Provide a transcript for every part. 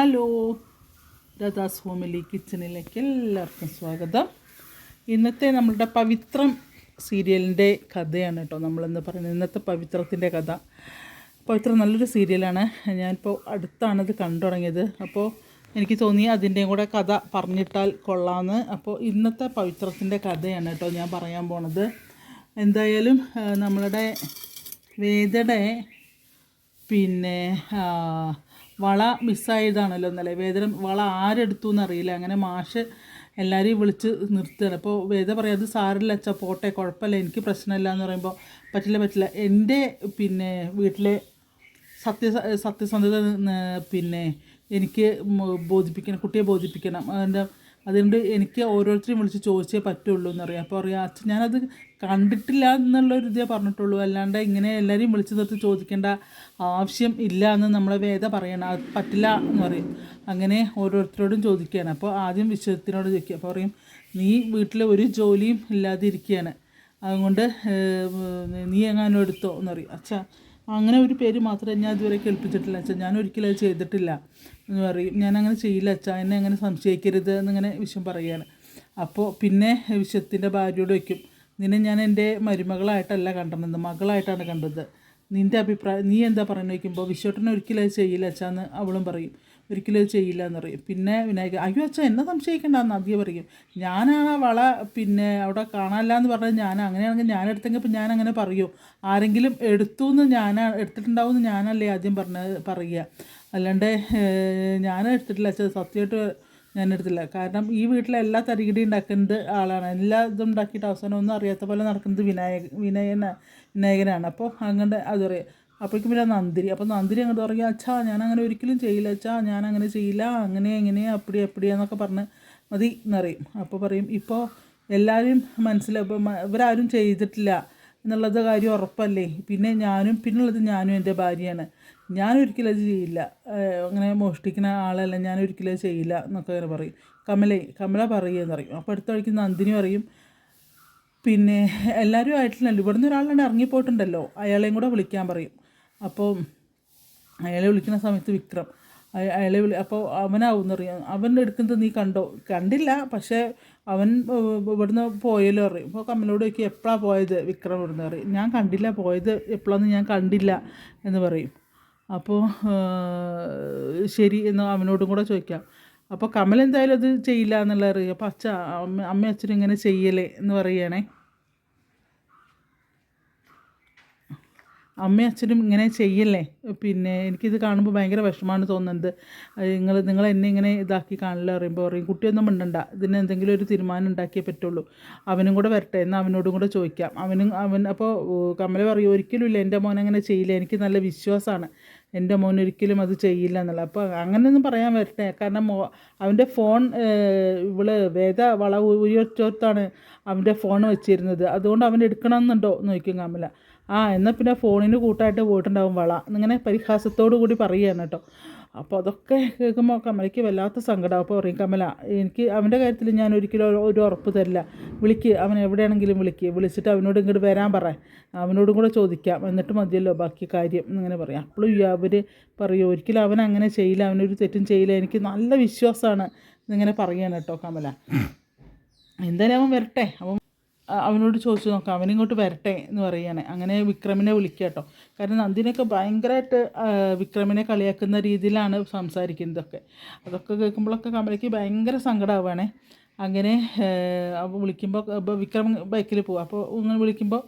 Hello ദദാസ് homely കിച്ചണിലേക്ക് എല്ലാവർക്കും സ്വാഗതം. ഇന്നത്തെ നമ്മളുടെ പവിത്രം സീരിയലിന്റെ കഥയാണ് കേട്ടോ. നമ്മളെന്ന് പറയുന്നത് ഇന്നത്തെ പവിത്രത്തിന്റെ കഥ. പവിത്രം നല്ലൊരു സീരിയലാണ്. ഞാനിപ്പോൾ അടുത്താണിത് കണ്ടു തുടങ്ങിയത്. അപ്പോൾ എനിക്ക് തോന്നി അതിന്റെയും കൂടെ കഥ പറഞ്ഞിട്ടാൽ കൊള്ളാമെന്ന് അപ്പോൾ ഇന്നത്തെ പവിത്രത്തിന്റെ കഥയാണ് കേട്ടോ ഞാൻ പറയാൻ പോണത്. എന്തായാലും നമ്മളുടെ വേദയുടെ പിന്നെ വള മിസ്സായതാണല്ലോ ഇന്നലെ. വേദന വള ആരെടുത്തു എന്നറിയില്ല. അങ്ങനെ മാഷ് എല്ലാവരെയും വിളിച്ച് നിർത്തുകയാണ്. അപ്പോൾ വേദ പറയാം അത് സാറില്ല അച്ഛാ പോട്ടെ കുഴപ്പമില്ല എനിക്ക് പ്രശ്നമില്ല എന്ന് പറയുമ്പോൾ പറ്റില്ല പറ്റില്ല. എന്റെ പിന്നെ വീട്ടിലെ സത്യ സത്യസന്ധത പിന്നെ എനിക്ക് ബോധിപ്പിക്കണം കുട്ടിയെ ബോധിപ്പിക്കണം. അതിന്റെ അതുകൊണ്ട് എനിക്ക് ഓരോരുത്തരെയും വിളിച്ച് ചോദിച്ചേ പറ്റുള്ളൂ എന്നറിയാം. അപ്പോൾ അറിയാം അച്ഛൻ ഞാനത് കണ്ടിട്ടില്ല എന്നുള്ളൊരു ഇതേ പറഞ്ഞിട്ടുള്ളൂ. അല്ലാണ്ട് ഇങ്ങനെ എല്ലാവരെയും വിളിച്ച് നിർത്തി ചോദിക്കേണ്ട ആവശ്യം ഇല്ല എന്ന് നമ്മളെ വേദ പറയണം അത് പറ്റില്ല എന്ന് പറയും. അങ്ങനെ ഓരോരുത്തരോടും ചോദിക്കുകയാണ്. അപ്പോൾ ആദ്യം വിശ്വത്തിനോട് ചോദിക്കുക. അപ്പോൾ പറയും നീ വീട്ടിൽ ഒരു ജോലിയും ഇല്ലാതെ ഇരിക്കുകയാണ് അതുകൊണ്ട് നീ എങ്ങാനും എടുത്തോ? എന്ന് പറയും. അച്ഛാ അങ്ങനെ ഒരു പേര് മാത്രമേ ഞാൻ ഇതുവരെ കേൾപ്പിച്ചിട്ടില്ല. അച്ഛാ ഞാൻ ഒരിക്കലും അത് ചെയ്തിട്ടില്ല. എന്ന് പറയും. ഞാൻ അങ്ങനെ ചെയ്യില്ല അച്ഛാ. എന്നെ അങ്ങനെ സംശയിക്കരുത് എന്നിങ്ങനെ വിശ്വം പറയുകയാണ്. അപ്പോൾ പിന്നെ വിശ്വത്തിന്റെ ഭാര്യയോട് വയ്ക്കും നിന്നെ ഞാൻ എന്റെ മരുമകളായിട്ടല്ല കണ്ടത് മകളായിട്ടാണ് കണ്ടത്. നിന്റെ അഭിപ്രായം നീ എന്താ പറയുന്നത് വയ്ക്കുമ്പോൾ വിശ്വട്ടനെ ഒരിക്കലും അത് ചെയ്യില്ല അച്ഛാന്ന് അവളും പറയും. ഒരിക്കലും അത് ചെയ്യില്ല പറയും. പിന്നെ വിനായക അയ്യോ അച്ഛൻ എന്നെ സംശയിക്കണ്ടെന്ന് ആദ്യം പറയും. ഞാനാണ് ആ വള പിന്നെ അവിടെ കാണാനില്ല എന്ന് പറഞ്ഞാൽ ഞാൻ അങ്ങനെയാണെങ്കിൽ ഞാൻ എടുത്തെങ്കിൽ ഇപ്പം ഞാൻ അങ്ങനെ പറയൂ. ആരെങ്കിലും എടുത്തു എന്ന് ഞാൻ എടുത്തിട്ടുണ്ടാവും എന്ന് ഞാനല്ലേ ആദ്യം പറഞ്ഞ പറയുക. അല്ലാണ്ട് ഞാൻ എടുത്തിട്ടില്ല അച്ഛൻ സത്യമായിട്ട് ഞാൻ എടുത്തില്ല. കാരണം ഈ വീട്ടിലെ എല്ലാ തരികിടി ഉണ്ടാക്കുന്നത് ആളാണ്. എല്ലാ ഇതും ഉണ്ടാക്കിയിട്ട് അവസാനം ഒന്നും അറിയാത്ത പോലെ നടക്കുന്നത് വിനായക വിനയന വിനായകനാണ്. അപ്പോൾ അങ്ങനെ അത് പറയാം. അപ്പോഴേക്കും പിന്നെ നന്ദിരി അപ്പോൾ നന്ദിരി അങ്ങോട്ട് പറയും അച്ഛാ ഞാൻ അങ്ങനെ ഒരിക്കലും ചെയ്യില്ല അച്ഛാ ഞാൻ അങ്ങനെ ചെയ്യില്ല അങ്ങനെ എങ്ങനെ അപ്പടി അപ്പടിയാന്നൊക്കെ പറഞ്ഞ് മതി എന്നറിയും. അപ്പോൾ പറയും ഇപ്പോൾ എല്ലാവരും മനസ്സിലാവും ഇവരാരും ചെയ്തിട്ടില്ല എന്നുള്ളത് കാര്യം ഉറപ്പല്ലേ? പിന്നെ ഞാനും പിന്നുള്ളത് ഞാനും എന്റെ ഭാര്യയാണ്. ഞാൻ ഒരിക്കലും അത് ചെയ്യില്ല. അങ്ങനെ മോഷ്ടിക്കുന്ന ആളല്ല ഞാൻ അത് ചെയ്യില്ല എന്നൊക്കെ അങ്ങനെ പറയും. കമലേ കമല പറയുമെന്ന് പറയും. അപ്പോൾ അടുത്ത വഴിക്ക് നന്ദിനി പറയും പിന്നെ എല്ലാവരും ആയിട്ടില്ലല്ലോ. ഇവിടുന്ന് ഒരാളാണ് ഇറങ്ങിപ്പോയിട്ടുണ്ടല്ലോ. അയാളെയും കൂടെ വിളിക്കാൻ പറയും. അപ്പോൾ അയാളെ വിളിക്കുന്ന സമയത്ത് വിക്രം അയ- അയാളെ വിളി അപ്പോൾ അവനാവുന്ന അറിയാം അവൻ എടുക്കുന്നത് നീ കണ്ടോ? കണ്ടില്ല പക്ഷേ അവൻ ഇവിടുന്ന് പോയല്ലോ അറിയും അപ്പോൾ കമ്മലോട് ചോദിക്കും എപ്പോഴാണ് പോയത്? വിക്രം ഇവിടുന്ന് പറയും ഞാൻ കണ്ടില്ല പോയത് എപ്പോഴാന്ന് ഞാൻ കണ്ടില്ല എന്ന് പറയും. അപ്പോൾ ശരി എന്ന് അവനോടും കൂടെ ചോദിക്കാം. അപ്പോൾ കമൽ എന്തായാലും അത് ചെയ്യില്ല എന്നുള്ള അറിയാം. അപ്പോൾ അച്ഛ അമ്മ അമ്മ അച്ഛനും ഇങ്ങനെ ചെയ്യലേ എന്ന് പറയുകയാണേ. അമ്മയും അച്ഛനും ഇങ്ങനെ ചെയ്യല്ലേ? പിന്നെ എനിക്കിത് കാണുമ്പോൾ ഭയങ്കര വിഷമമാണ് തോന്നുന്നത്. നിങ്ങൾ നിങ്ങൾ എന്നെ ഇങ്ങനെ ഇതാക്കി കാണില്ല പറയുമ്പോൾ പറയും കുട്ടിയൊന്നും ഉണ്ടണ്ട ഇതിന് എന്തെങ്കിലും ഒരു തീരുമാനം ഉണ്ടാക്കിയേ പറ്റുള്ളൂ. അവനും കൂടെ വരട്ടെ. എന്നാൽ അവനോടും കൂടെ ചോദിക്കാം. അവനും അവൻ അപ്പോൾ കമല പറയും ഒരിക്കലും ഇല്ല. എന്റെ മോൻ അങ്ങനെ ചെയ്യില്ല. എനിക്ക് നല്ല വിശ്വാസമാണ്. എന്റെ മോൻ ഒരിക്കലും അത് ചെയ്യില്ല എന്നുള്ളത്. അപ്പോൾ അങ്ങനെയൊന്നും പറയാൻ വരട്ടെ. കാരണം മോ അവന്റെ ഫോൺ ഇവൾ വേദ വള ഉയർച്ചോർത്താണ് അവന്റെ ഫോൺ വെച്ചിരുന്നത്. അതുകൊണ്ട് അവൻ എടുക്കണമെന്നുണ്ടോ? ചോദിക്കും കമല. ആ എന്നാൽ പിന്നെ ഫോണിന് കൂട്ടായിട്ട് പോയിട്ടുണ്ടാവും വള. എന്നിങ്ങനെ പരിഹാസത്തോടു കൂടി പറയുകയാണ് കേട്ടോ. അപ്പോൾ അതൊക്കെ കേൾക്കുമ്പോൾ കമലയ്ക്ക് വല്ലാത്ത സങ്കടം അപ്പോൾ പറയും കമല എനിക്ക് അവന്റെ കാര്യത്തിൽ ഞാൻ ഒരിക്കലും ഒരു- ഉറപ്പ് തരില്ല. വിളിക്ക് അവൻ എവിടെയാണെങ്കിലും വിളിക്ക്. വിളിച്ചിട്ട് അവനോട് ഇങ്ങോട്ട് വരാൻ പറ. അവനോടും കൂടെ ചോദിക്കാം. എന്നിട്ട് മതിയല്ലോ ബാക്കി കാര്യം എന്നിങ്ങനെ പറയാം. അപ്പോഴും അവർ പറയും ഒരിക്കലും അവൻ അങ്ങനെ ചെയ്യില്ല. അവനൊരു തെറ്റും ചെയ്യില്ല. എനിക്ക് നല്ല വിശ്വാസമാണ്. എന്നിങ്ങനെ പറയുകയാണ് കേട്ടോ കമല. എന്തായാലും അവൻ വരട്ടെ. അവൻ അവനോട് ചോദിച്ചു നോക്കാം. അവനിങ്ങോട്ട് വരട്ടെ എന്ന് പറയുകയാണ്. അങ്ങനെ വിക്രമിനെ വിളിക്കുക കേട്ടോ. കാരണം നന്ദിനൊക്കെ ഭയങ്കരമായിട്ട് വിക്രമിനെ കളിയാക്കുന്ന രീതിയിലാണ് സംസാരിക്കുന്നതൊക്കെ. അതൊക്കെ കേൾക്കുമ്പോഴൊക്കെ കമലയ്ക്ക് ഭയങ്കര സങ്കടമാവുകയാണേ അങ്ങനെ വിളിക്കുമ്പോൾ വിക്രം ബൈക്കിൽ പോകും അപ്പോൾ ഇങ്ങനെ വിളിക്കുമ്പോൾ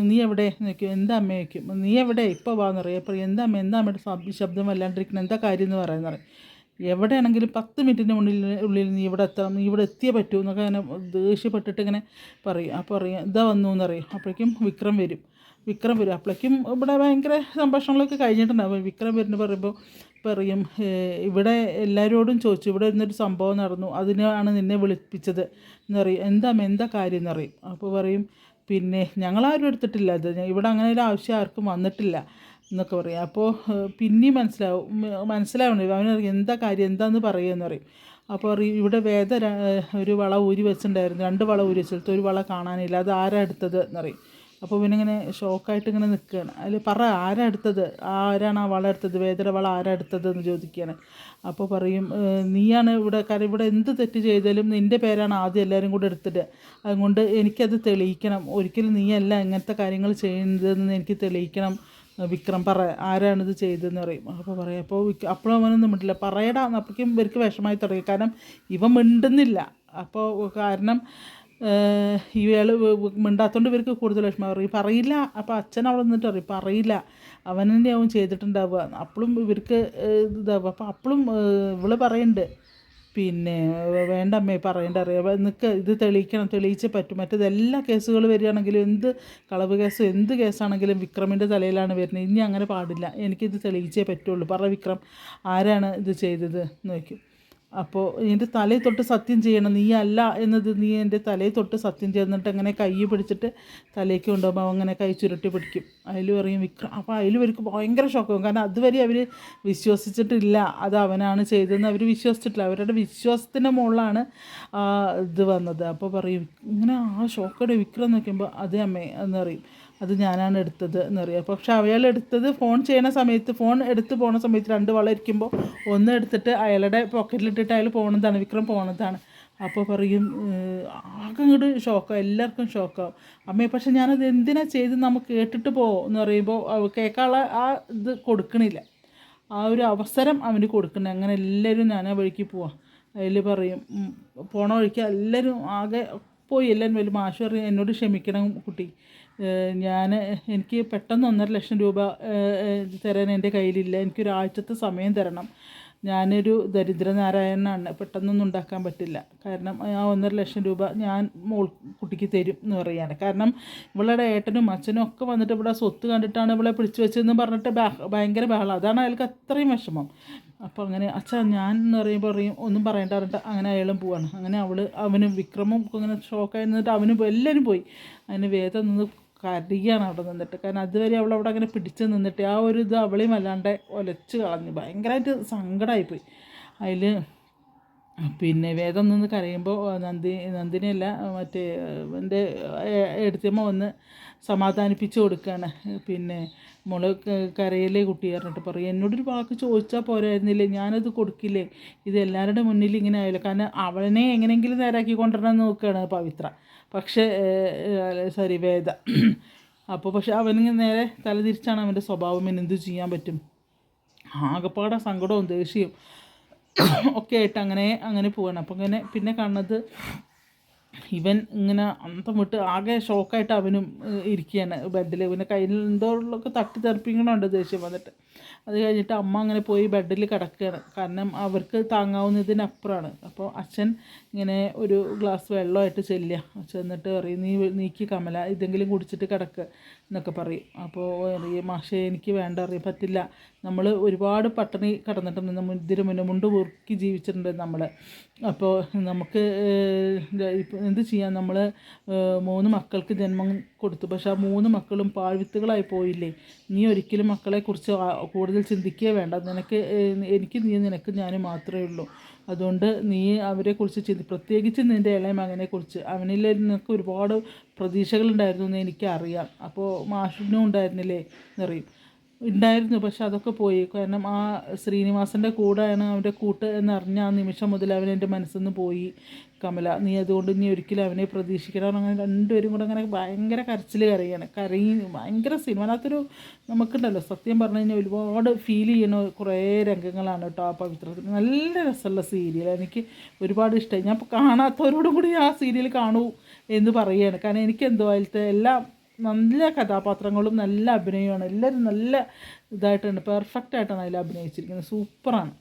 നീ എവിടെ? നോക്കും എന്താ അമ്മ? വയ്ക്കും നീ എവിടെ? ഇപ്പോൾ വാന്ന് പറയും. അപ്പോൾ എന്താ അമ്മ? എന്താ അമ്മയുടെ ശബ്- ശബ്ദം വല്ലാണ്ടിരിക്കണം? എന്താ കാര്യം? എന്ന് പറയുന്നത് പറയും. എവിടെയാണെങ്കിലും പത്ത് മിനിറ്റിന്റെ ഉള്ളിൽ ഉള്ളിൽ നീ ഇവിടെ എത്തണം നീ ഇവിടെ എത്തിയേ പറ്റൂ എന്നൊക്കെ അങ്ങനെ ദേഷ്യപ്പെട്ടിട്ട് ഇങ്ങനെ പറയും. അപ്പോൾ പറയും ഇതാ വന്നു എന്നറിയും. അപ്പോഴേക്കും വിക്രം വരും. വിക്രം വരും. അപ്പോഴേക്കും ഇവിടെ ഭയങ്കര സംഭാഷണങ്ങളൊക്കെ കഴിഞ്ഞിട്ടുണ്ടാവും വിക്രം വരുന്നു പറയുമ്പോൾ പറയും ഇവിടെ എല്ലാവരോടും ചോദിച്ചു. ഇവിടെ ഇരുന്നൊരു സംഭവം നടന്നു. അതിനാണ് നിന്നെ വിളിപ്പിച്ചത് എന്നറിയും. എന്താ എന്താ കാര്യം? എന്നറിയും. അപ്പോൾ പറയും പിന്നെ ഞങ്ങളാരും എടുത്തിട്ടില്ല അത് ഇവിടെ അങ്ങനെ ഒരു ആവശ്യം ആർക്കും വന്നിട്ടില്ല. എന്നൊക്കെ പറയും. അപ്പോൾ പിന്നെയും മനസ്സിലാവും. ഉം, അവന് എന്താ കാര്യം എന്താന്ന് പറയുമെന്ന് പറയും. അപ്പോൾ ഇവിടെ വേദ ഒരു വള ഊരി വെച്ചിട്ടുണ്ടായിരുന്നു. രണ്ട് വള ഊരി വെച്ചിട്ട് ഒരു വള കാണാനില്ല. അത് ആരാ എടുത്തത് എന്നറിയും അപ്പോൾ ഇവനിങ്ങനെ ഷോക്കായിട്ട് ഇങ്ങനെ നിൽക്കുകയാണ്. അതിൽ പറ ആരാ എടുത്തത്? ആരാണ് ആ വള എടുത്തത്? വേദന വള ആരാ എടുത്തത് എന്ന് ചോദിക്കുകയാണ്. അപ്പോൾ പറയും നീയാണ് ഇവിടെ കാരണം ഇവിടെ എന്ത് തെറ്റ് ചെയ്താലും നിന്റെ പേരാണ് ആദ്യം എല്ലാവരും കൂടെ എടുത്തിട്ട്. അതുകൊണ്ട് എനിക്കത് തെളിയിക്കണം. ഒരിക്കലും നീയല്ല ഇങ്ങനത്തെ കാര്യങ്ങൾ ചെയ്യുന്നതെന്ന് എനിക്ക് തെളിയിക്കണം. വിക്രം പറ ആരാണിത് ചെയ്തതെന്ന് പറയും. അപ്പോൾ പറയാം അപ്പോൾ വിക് അപ്പോഴും അവനൊന്നും മിണ്ടില്ല. പറയടാ. അപ്പോഴേക്കും ഇവർക്ക് വിഷമായി തുടങ്ങി. കാരണം ഇവ മിണ്ടുന്നില്ല. അപ്പോൾ കാരണം ഇയാൾ മിണ്ടാത്തോണ്ട് ഇവർക്ക് കൂടുതൽ വിഷമം പറയും പറയില്ല. അപ്പോൾ അച്ഛൻ അവിടെ നിന്നിട്ട് പറയും പറയില്ല. അവൻ തന്നെ അവൻ ചെയ്തിട്ടുണ്ടാവുക അപ്പോഴും ഇവർക്ക് ഇതാവുക അപ്പോൾ അപ്പോഴും ഇവൾ പറയുന്നുണ്ട് പിന്നെ വേണ്ടമ്മേ പറയേണ്ട അറിയാം. നിൽക്ക് ഇത് തെളിയിക്കണം തെളിയിച്ചേ പറ്റും. മറ്റേത് എല്ലാ കേസുകൾ വരികയാണെങ്കിലും എന്ത് കളവ് കേസ് എന്ത് കേസാണെങ്കിലും വിക്രമിന്റെ തലയിലാണ് വരുന്നത്. ഇനി അങ്ങനെ പാടില്ല. എനിക്കിത് തെളിയിച്ചേ പറ്റുള്ളൂ. പറ വിക്രം ആരാണ് ഇത് ചെയ്തത്? എന്ന് ചോദിക്കും. അപ്പോൾ എന്റെ തലയിൽ തൊട്ട് സത്യം ചെയ്യണം. നീ അല്ല എന്നത് നീ എന്റെ തലയിൽ തൊട്ട് സത്യം ചെയ്യുന്നിട്ട് അങ്ങനെ കൈ പിടിച്ചിട്ട് തലയ്ക്ക് കൊണ്ടുപോകുമ്പോൾ അങ്ങനെ കൈ ചുരുട്ടി പിടിക്കും. അതിൽ പറയും വിക്രം. അപ്പോൾ അതിൽ അവർക്ക് ഭയങ്കര ഷോക്കാവും. കാരണം അതുവരെ അവർ വിശ്വസിച്ചിട്ടില്ല അത് അവനാണ് ചെയ്തതെന്ന് അവർ വിശ്വസിച്ചിട്ടില്ല. അവരുടെ വിശ്വാസത്തിന്റെ മുകളിലാണ് ഇത് വന്നത്. അപ്പോൾ പറയും ഇങ്ങനെ ആ ഷോക്കോടെ വിക്രം നോക്കുമ്പോൾ അതേ അമ്മേ എന്ന് പറയും. അത് ഞാനാണ് എടുത്തത് എന്നറിയാം പക്ഷെ അയാൾ എടുത്തത് ഫോൺ ചെയ്യണ സമയത്ത് ഫോൺ എടുത്ത് പോണ സമയത്ത് രണ്ട് വള ഇരിക്കുമ്പോൾ ഒന്ന് എടുത്തിട്ട് അയാളുടെ പോക്കറ്റിലിട്ടിട്ട് അയാൾ പോണതാണ് വിക്രം പോണതാണ്. അപ്പോൾ പറയും "ഏഹ്, ആകെ ഇങ്ങോട്ട് ഷോക്കാവും എല്ലാവർക്കും ഷോക്കാവും അമ്മേ പക്ഷെ ഞാനത് എന്തിനാ ചെയ്ത് നമുക്ക് കേട്ടിട്ട് പോകുമോ എന്ന് പറയുമ്പോൾ കേൾക്കാനുള്ള ആ ഇത് കൊടുക്കണില്ല. ആ ഒരു അവസരം അവന് കൊടുക്കണം അങ്ങനെ എല്ലാവരും ഞാൻ ആ വഴിക്ക് പോവാം. അതിൽ പറയും പോണ വഴിക്ക് എല്ലാവരും ആകെ പോയി എല്ലാവരും വലിയ മാഷ് പറയും എന്നോട് ക്ഷമിക്കണം കുട്ടി. ഞാൻ എനിക്ക് പെട്ടെന്ന് ഒന്നര ലക്ഷം രൂപ തരാൻ എന്റെ കയ്യിലില്ല. എനിക്കൊരാഴ്ചത്തെ സമയം തരണം. ഞാനൊരു ദരിദ്രനാരായണനാണ്. പെട്ടെന്നൊന്നും ഉണ്ടാക്കാൻ പറ്റില്ല. കാരണം ആ ഒന്നര ലക്ഷം രൂപ ഞാൻ മോൾ കുട്ടിക്ക് തരും എന്ന് പറയാണ്. കാരണം ഇവളുടെ ഏട്ടനും അച്ഛനും ഒക്കെ വന്നിട്ട് ഇവിടെ സ്വത്ത് കണ്ടിട്ടാണ് ഇവളെ പിടിച്ചു വെച്ചതെന്ന് പറഞ്ഞിട്ട് ഭയങ്കര ബഹളം. അതാണ് അയാൾക്ക് അത്രയും വിഷമം. അപ്പോൾ അങ്ങനെ അച്ഛാ ഞാൻ എന്ന് പറയുമ്പോൾ പറയും ഒന്നും പറയണ്ട പറഞ്ഞിട്ട് അങ്ങനെ അയാളും പോവാണ്. അങ്ങനെ അവൾ അവനും വിക്രമും ഇങ്ങനെ ഷോക്കായി നിന്നിട്ട് അവനും എല്ലാവരും പോയി. അതിന് വേദം നിന്ന് കരയുകയാണ് അവിടെ നിന്നിട്ട്. കാരണം അതുവരെ അവൾ അവിടെ അങ്ങനെ പിടിച്ച് നിന്നിട്ട് ആ ഒരു ഇത് അവളെയും വല്ലാണ്ട് ഒലച്ച് കളഞ്ഞു. ഭയങ്കരമായിട്ട് സങ്കടമായിപ്പോയി. അതിൽ പിന്നെ വേദം നിന്ന് കരയുമ്പോൾ നന്ദി നന്ദിനിയല്ല മറ്റേ എന്റെ എടുത്തമ്മ വന്ന് സമാധാനിപ്പിച്ച് കൊടുക്കുകയാണ് പിന്നെ മോൾ കരയിലെ കുട്ടി പറഞ്ഞിട്ട് പറയും. എന്നോടൊരു വാക്ക് ചോദിച്ചാൽ പോരായിരുന്നില്ലേ? ഞാനത് കൊടുക്കില്ലേ? ഇത് എല്ലാവരുടെ മുന്നിൽ ഇങ്ങനെ ആയല്ലോ? കാരണം അവനെ എങ്ങനെയെങ്കിലും നേരാക്കി കൊണ്ടുവരണം നോക്കുകയാണ് പവിത്ര. പക്ഷേ സോറി വേദ. അപ്പോൾ പക്ഷെ അവനിങ്ങനെ നേരെ തലതിരിച്ചാണ് അവന്റെ സ്വഭാവം എന്ത് ചെയ്യാൻ പറ്റും? ആകപ്പാടെ സങ്കടവും ദേഷ്യവും. ഒക്കെ ആയിട്ട് അങ്ങനെ അങ്ങനെ പോവാണ്. അപ്പോൾ ഇങ്ങനെ പിന്നെ കാണുന്നത് ഇവൻ ഇങ്ങനെ അന്തം വിട്ട് ആകെ ഷോക്കായിട്ട് അവനും ഇരിക്കുകയാണ് ബെഡിൽ പിന്നെ കയ്യിൽ ഉള്ളൊക്കെ തട്ടി തെറിപ്പിക്കണുണ്ട് ദേഷ്യം വന്നിട്ട്. അത് കഴിഞ്ഞിട്ട് അമ്മ അങ്ങനെ പോയി ബെഡിൽ കിടക്കുകയാണ്. കാരണം അവർക്ക് താങ്ങാവുന്നതിനപ്പുറമാണ് അപ്പോൾ അച്ഛൻ ഇങ്ങനെ ഒരു ഗ്ലാസ് വെള്ളമായിട്ട് ചെല്ലുക. ചെന്നിട്ട് പറയും നീ നീക്കി കമല ഇതെങ്കിലും കുടിച്ചിട്ട് കിടക്ക് എന്നൊക്കെ പറയും. അപ്പോൾ അറിയും മാഷേ എനിക്ക് വേണ്ട അറിയാൻ പറ്റില്ല. നമ്മൾ ഒരുപാട് പട്ടിണി കിടന്നിട്ടുണ്ട്. നമ്മ ഇതിന് മുന്നേ മുണ്ട് മുറുക്കി ജീവിച്ചിട്ടുണ്ട് നമ്മൾ അപ്പോൾ നമുക്ക് എന്ത് ചെയ്യാം? നമ്മൾ മൂന്ന് മക്കൾക്ക് ജന്മം കൊടുത്തു. പക്ഷെ ആ മൂന്ന് മക്കളും പാഴ്വിത്തുകളായി പോയില്ലേ? നീ ഒരിക്കലും മക്കളെക്കുറിച്ച് കുറിച്ച് കൂടുതൽ ചിന്തിക്കുകയേ വേണ്ട. നിനക്ക് എനിക്ക് നീ നിനക്ക് ഞാൻ മാത്രമേ ഉള്ളൂ. അതുകൊണ്ട് നീ അവരെക്കുറിച്ച് ചിന്തി പ്രത്യേകിച്ച് നിന്റെ ഇളയ മകനെക്കുറിച്ച് അവനിൽ നിനക്ക് ഒരുപാട് പ്രതീക്ഷകളുണ്ടായിരുന്നു എന്ന് എനിക്കറിയാം അപ്പോൾ മാഷിനും ഉണ്ടായിരുന്നില്ലേ എന്നറിയും ഉണ്ടായിരുന്നു പക്ഷെ അതൊക്കെ പോയി. കാരണം ആ ശ്രീനിവാസന്റെ കൂടെയാണ് അവന്റെ കൂട്ട് എന്നറിഞ്ഞ ആ നിമിഷം മുതൽ അവൻ എന്റെ മനസ്സിൽ നിന്ന് പോയി. കമല നീ അതുകൊണ്ട് നീ ഒരിക്കലും അവനെ പ്രതീക്ഷിക്കണം അങ്ങനെ രണ്ടുപേരും കൂടെ അങ്ങനെ ഭയങ്കര കരച്ചിൽ കരയാണ്. കരയി ഭയങ്കര സിനിമ. അതിനകത്തൊരു നമുക്കുണ്ടല്ലോ സത്യം പറഞ്ഞു കഴിഞ്ഞാൽ ഒരുപാട് ഫീൽ ചെയ്യുന്ന കുറേ രംഗങ്ങളാണ് കേട്ടോ ആ പവിത്രത്തിൽ നല്ല രസമുള്ള സീരിയൽ എനിക്ക് ഒരുപാട് ഇഷ്ടമായി ഞാൻ കാണാത്തവരോടും കൂടി ആ സീരിയൽ കാണൂ എന്ന് പറയുകയാണ്. കാരണം എനിക്ക് എന്തോ അതിലത്തെ എല്ലാം നല്ല കഥാപാത്രങ്ങളും നല്ല അഭിനയമാണ് എല്ലാവരും നല്ല ഇതായിട്ടുണ്ട്. പെർഫെക്റ്റ് ആയിട്ടാണ് അതിൽ അഭിനയിച്ചിരിക്കുന്നത്. സൂപ്പറാണ്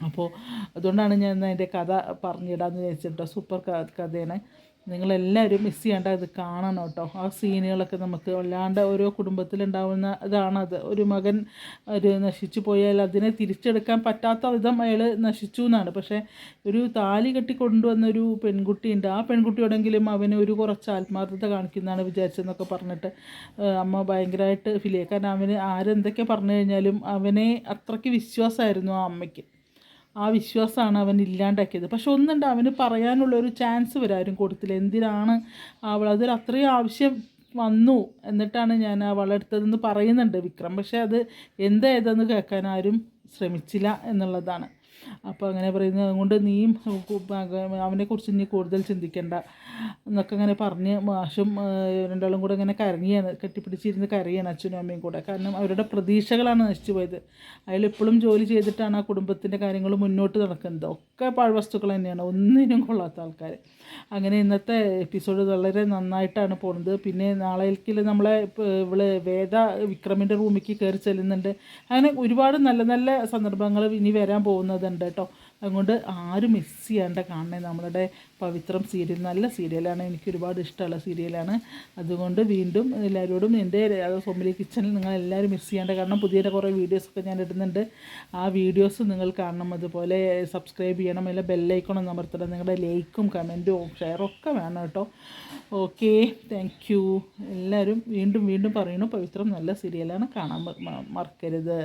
അപ്പോൾ അതുകൊണ്ടാണ് ഞാൻ അതിന്റെ കഥ പറഞ്ഞിടാമെന്ന് വിചാരിച്ചിട്ടോ സൂപ്പർ കഥയാണ്. നിങ്ങളെല്ലാവരും മിസ് ചെയ്യേണ്ട ഇത് കാണണം കേട്ടോ ആ സീനുകളൊക്കെ നമുക്ക് വല്ലാണ്ട് ഓരോ കുടുംബത്തിലുണ്ടാവുന്ന ഇതാണത് ഒരു മകൻ ഒരു നശിച്ചു പോയാൽ അതിനെ തിരിച്ചെടുക്കാൻ പറ്റാത്ത വിധം അയാൾ നശിച്ചു എന്നാണ്. പക്ഷേ ഒരു താലി കെട്ടി കൊണ്ടുവന്നൊരു പെൺകുട്ടിയുണ്ട്. ആ പെൺകുട്ടിയോടെങ്കിലും അവന് ഒരു കുറച്ച് ആത്മാർത്ഥത കാണിക്കുന്നതാണ് വിചാരിച്ചതെന്നൊക്കെ പറഞ്ഞിട്ട് അമ്മ ഭയങ്കരമായിട്ട് ഫീൽ ചെയ്യുക കാരണം അവന് ആരെന്തൊക്കെ പറഞ്ഞു കഴിഞ്ഞാലും അവനെ അത്രയ്ക്ക് വിശ്വാസമായിരുന്നു ആ അമ്മയ്ക്ക്. ആ വിശ്വാസമാണ് അവൻ ഇല്ലാണ്ടാക്കിയത്. പക്ഷെ ഒന്നുണ്ട് അവന് പറയാനുള്ള ഒരു ചാൻസ് വരാരും കൊടുത്തില്ല. എന്തിനാണ് അവൾ? അതൊരു അത്രയും ആവശ്യം വന്നു എന്നിട്ടാണ് ഞാൻ ആ വളെടുത്തതെന്ന് പറയുന്നുണ്ട് വിക്രം. പക്ഷേ അത് എന്താ ഏതെന്ന് കേൾക്കാൻ ആരും ശ്രമിച്ചില്ല എന്നുള്ളതാണ്. അപ്പോൾ അങ്ങനെ പറയുന്നത് അതുകൊണ്ട് നീയും അവനെക്കുറിച്ച് നീ കൂടുതൽ ചിന്തിക്കേണ്ട. എന്നൊക്കെ അങ്ങനെ പറഞ്ഞ് മാഷും രണ്ടാളും കൂടെ ഇങ്ങനെ കരഞ്ഞാണ് കെട്ടിപ്പിടിച്ചിരുന്ന് കരയാണ് അച്ഛനും അമ്മയും കൂടെ. കാരണം അവരുടെ പ്രതീക്ഷകളാണ് നശിച്ചു പോയത്. അയാളിപ്പോഴും ജോലി ചെയ്തിട്ടാണ് ആ കുടുംബത്തിന്റെ കാര്യങ്ങൾ മുന്നോട്ട് നടക്കുന്നത്. ഒക്കെ പാഴ്വസ്തുക്കൾ തന്നെയാണ്. ഒന്നിനും കൊള്ളാത്ത ആൾക്കാർ. അങ്ങനെ ഇന്നത്തെ എപ്പിസോഡ് വളരെ നന്നായിട്ടാണ് പോകുന്നത്. പിന്നെ നാളേക്കിൽ നമ്മളെ ഇവൾ വേദ വിക്രമിന്റെ റൂമിലേക്ക് കയറി ചെല്ലുന്നുണ്ട്. അങ്ങനെ ഒരുപാട് നല്ല നല്ല സന്ദർഭങ്ങൾ ഇനി വരാൻ പോകുന്നതുണ്ട് കേട്ടോ. അതുകൊണ്ട് ആരും മിസ് ചെയ്യാണ്ട് കാണണേ നമ്മളുടെ പവിത്രം സീരിയൽ നല്ല സീരിയലാണ് എനിക്ക് ഒരുപാട് ഇഷ്ടമുള്ള സീരിയലാണ് അതുകൊണ്ട് വീണ്ടും എല്ലാവരോടും എന്റെ ഫാമിലി കിച്ചണിൽ നിങ്ങൾ എല്ലാവരും മിസ് ചെയ്യാണ്ട് കാരണം പുതിയ കുറേ വീഡിയോസൊക്കെ ഞാൻ ഇടുന്നുണ്ട്. ആ വീഡിയോസ് നിങ്ങൾ കാണണം. അതുപോലെ സബ്സ്ക്രൈബ് ചെയ്യണം. അല്ല ബെല്ലൈക്കണം അമർത്തണം. നിങ്ങളുടെ ലൈക്കും കമന്റും ഷെയറും ഒക്കെ വേണം കേട്ടോ. ഓക്കെ താങ്ക് എല്ലാവരും വീണ്ടും വീണ്ടും പറയുന്നു പവിത്രം നല്ല സീരിയലാണ് കാണാൻ മറക്കരുത്.